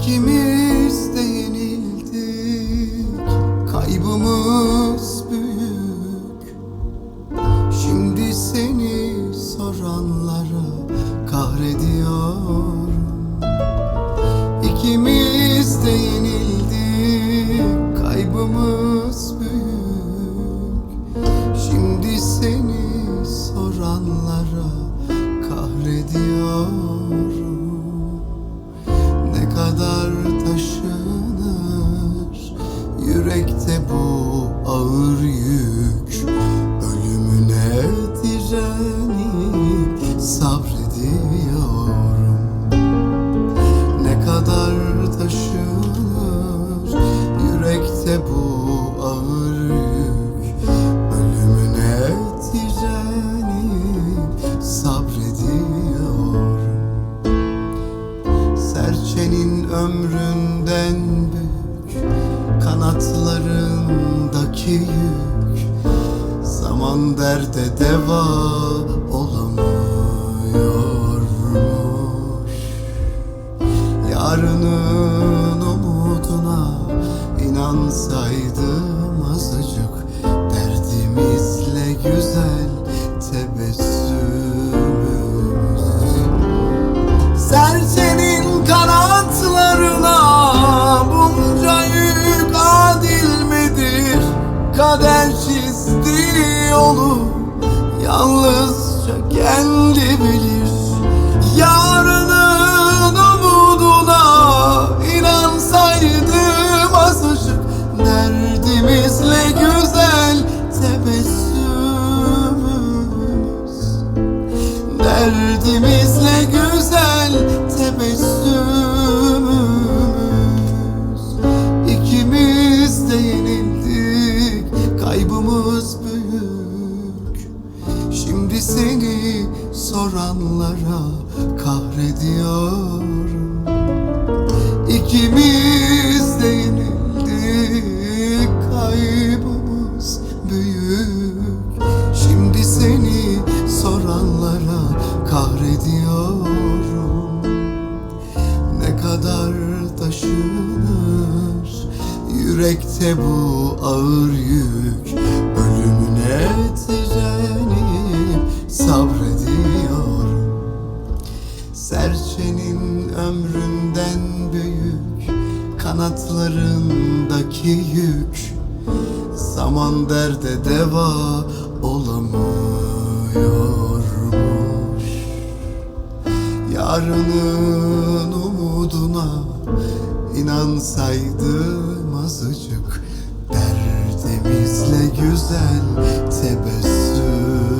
İkimiz de yenildik. Kaybımız büyük. Şimdi seni soranlara kahrediyorum. İkimiz de yenildik. Kaybımız büyük. Şimdi seni soranlara kahrediyorum bu ağır yük Ölümüne direnip sabrediyorum. Ne kadar taşınır yürekte bu ağır yük Ölümüne direnip sabrediyorum. Serçenin ömründen büyük Kanatlarındaki yük Zaman derde deva olamıyormuş Yarının Kader çizdiği yolu yalnızca kendi bilir. Yarının umuduna inansaydım azıcık derdimizle güzel tebessümümüz. Derdimizle Şimdi seni soranlara kahrediyorum. İkimiz de yenildik Kaybımız büyük. Şimdi seni soranlara kahrediyorum. Ne kadar taşınır Yürekte bu ağır yük Ölümüne direnip sabrediyorum Serçenin ömründen büyük Kanatlarındaki yük. Zaman derde deva olamıyormuş. Yarının umuduna inansaydım azıcık. Derdimizle güzel tebessüm